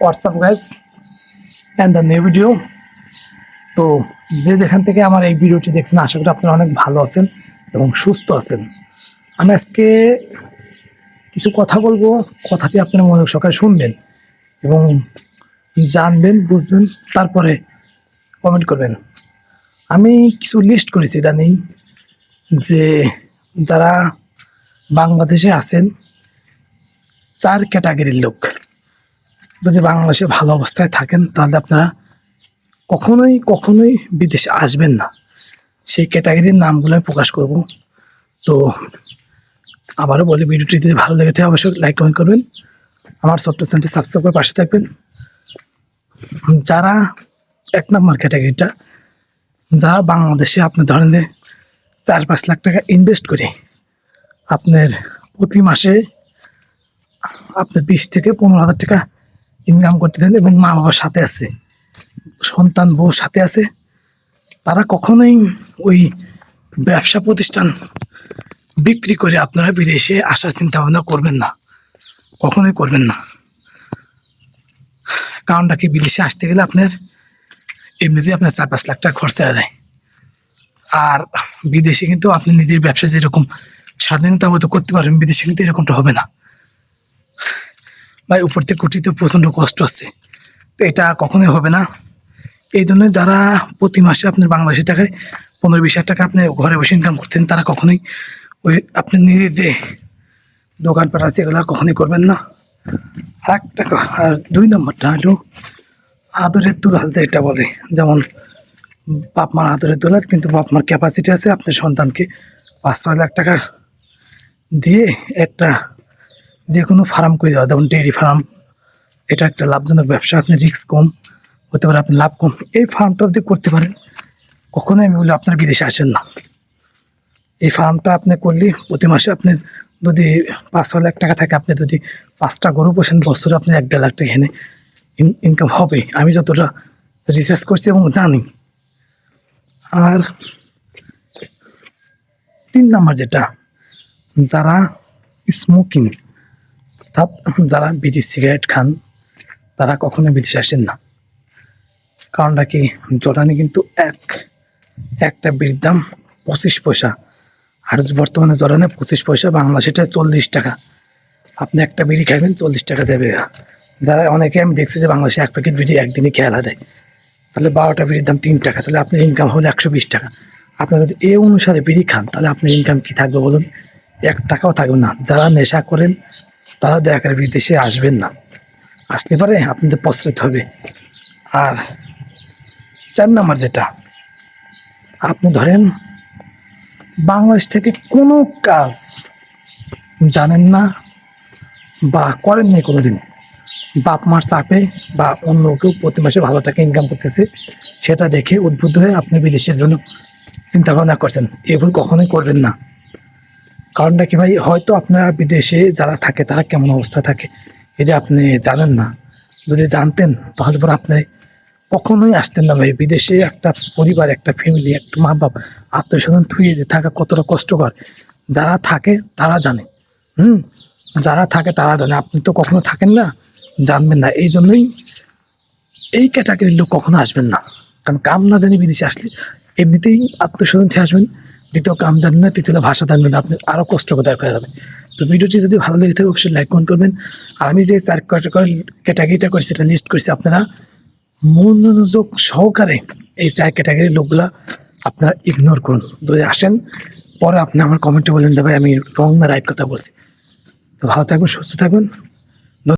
What's up guys and the new video তো যে যেখান থেকে আমার এই ভিডিওটি দেখছেন, আশা করি আপনারা অনেক ভালো আছেন এবং সুস্থ আছেন। আমি আজকে কিছু কথা বলব। কথাটি আপনারা মনোযোগ সকালে শুনবেন এবং জানবেন, বুঝবেন, তারপরে কমেন্ট করবেন। আমি কিছু লিস্ট করেছি ইদানিং যে যারা বাংলাদেশে আছেন, চার ক্যাটাগরির লোক। যদি বাংলাদেশে ভালো অবস্থায় থাকেন, তাহলে আপনারা কখনোই কখনোই বিদেশে আসবেন না। সেই ক্যাটাগরির নামগুলো প্রকাশ করব। তো আবারও বলি, ভিডিওটি যদি ভালো লেগে থাকে, অবশ্যই লাইক, কমেন্ট করবেন। আমার ছোট্ট চ্যানেলটি সাবস্ক্রাইব করে পাশে থাকবেন। যারা এক নম্বর ক্যাটাগরিটা, যারা বাংলাদেশে আপনি ধরেন যে চার, পাঁচ লাখ টাকা ইনভেস্ট করে, আপনার প্রতি মাসে আপনার বিশ থেকে পনেরো হাজার টাকা ইনকাম করতেছেন এবং মা বাবার সাথে আছে, সন্তান বউ সাথে আছে, তারা কখনোই ওই ব্যবসা প্রতিষ্ঠান বিক্রি করে আপনারা বিদেশে আসার চিন্তা ভাবনা করবেন না, কখনোই করবেন না। কারণটা কি, বিদেশে আসতে গেলে আপনার এমনিতেই আপনার চার পাঁচ লাখ টাকা খরচা দেয় আর বিদেশে কিন্তু আপনি নিজের ব্যবসা যেরকম স্বাধীনতা মতো করতে পারবেন, বিদেশে কিন্তু এরকমটা হবে না। ভাই, উপর থেকে কুটিতে প্রচণ্ড কষ্ট আছে। তো এটা কখনোই হবে না। এই জন্য যারা প্রতি মাসে আপনার বাংলাদেশি টাকায় পনেরো বিশ টাকা আপনি ঘরে বসে ইনকাম করতেন, তারা কখনোই ওই আপনি নিজে যে দোকানপাট আছে, এগুলো কখনোই করবেন না। আর একটা আর দুই নম্বরটা হলো আদরের দুলাল এটা বলে। যেমন বাপ মার আদরের দুলাল কিন্তু বাপ মার ক্যাপাসিটি আছে আপনার সন্তানকে পাঁচ ছয় লাখ টাকা দিয়ে একটা যে কোনো ফার্ম করে দেওয়া, যেমন ডেয়ারি ফার্ম, এটা একটা লাভজনক ব্যবসা, আপনি রিস্ক কম, হতে পারে আপনার লাভ কম। এই ফার্মটা যদি করতে পারেন, কখনোই আমি বলি আপনার বিদেশে আসেন না। এই ফার্মটা আপনি করলে প্রতি মাসে আপনি যদি পাঁচ ছ লাখ টাকা থাকে, আপনি যদি পাঁচটা গরু পোষেন, বছরে আপনি এক দেড় লাখ টাকা এখানে ইনকাম হবে। আমি যতটা রিসার্চ করছি এবং জানি। আর তিন নাম্বার যেটা, যারা স্মোকিং অর্থাৎ যারা বিড়ি সিগারেট খান, তারা কখনো বিদেশে আসেন না। কারণটা কি? জর্ডানে কিন্তু এক, একটা বিড়ির দাম পঁচিশ পয়সা। আর বর্তমানে জোরানে পঁচিশ পয়সা বাংলা সেটা চল্লিশ টাকা। আপনি একটা বিড়ি খাবেন চল্লিশ টাকা দেবে। যারা অনেকে আমি দেখছি যে বাংলাদেশে এক প্যাকেট বিড়ি একদিনই খেয়ালা দেয় তাহলে বারোটা বিড়ির দাম তিন টাকা। তাহলে আপনার ইনকাম হলো একশো বিশ টাকা। আপনার যদি এ অনুসারে বিড়ি খান, তাহলে আপনার ইনকাম কি থাকবে বলুন? এক টাকাও থাকবে না। যারা নেশা করেন তারা দয়া করে বিদেশে আসবেন না। আসলে পারে, আপনাদের পশ্চাৎ হবে। আর চার নাম্বার যেটা, আপনি ধরেন, বাংলাদেশ থেকে কোনো কাজ জানেন না বা করেননি কোনোদিন। বাপ মার চাপে বা অন্য কেউ প্রতি মাসে ভালো টাকা ইনকাম করতেছে, সেটা দেখে উদ্বুদ্ধ হয়ে আপনি বিদেশের জন্য চিন্তা ভাবনা করছেন এগুলো কখনোই করবেন না। কারণটা কি ভাই, হয়তো আপনারা বিদেশে যারা থাকে, তারা কেমন অবস্থা থাকে, এটা আপনি জানেন না। যদি জানতেন, তাহলে পর আপনি কখনোই আসতেন না ভাই। বিদেশে একটা পরিবার, একটা ফ্যামিলি একটা মা বাপ আত্মীয় স্বজন থুয়ে থাকা কতটা কষ্টকর। যারা থাকে, তারা জানে। হুম? যারা থাকে, তারা জানে। আপনি তো কখনো থাকেন না, জানবেন না। এই জন্যই এই ক্যাটাগরির লোক কখনো আসবেন না। কারণ কাম না জানি বিদেশে আসলে এমনিতেই আত্মস্বজন থেকে আসবেন। দ্বিতীয় কাম জানেন না, তৃতীয় ভাষা জানবেন না আপনার আরও কষ্টকরদায়ক হয়ে যাবে তো ভিডিওটি যদি ভালো লেগে থাকে, অবশ্যই লাইক কমেন্ট করবেন। আমি যে চার ক্যাটাগরি ক্যাটাগরিটা করছি সেটা লিস্ট করছি আপনারা। মনোযোগ সহকারে এই চার ক্যাটাগরির লোকগুলা আপনারা ইগনোর করুন। যদি আসেন, পরে আপনি আমার কমেন্টে বলেন দেবে আমি রং না রাইট কথা বলছি। তো ভালো থাকবেন সুস্থ থাকবেন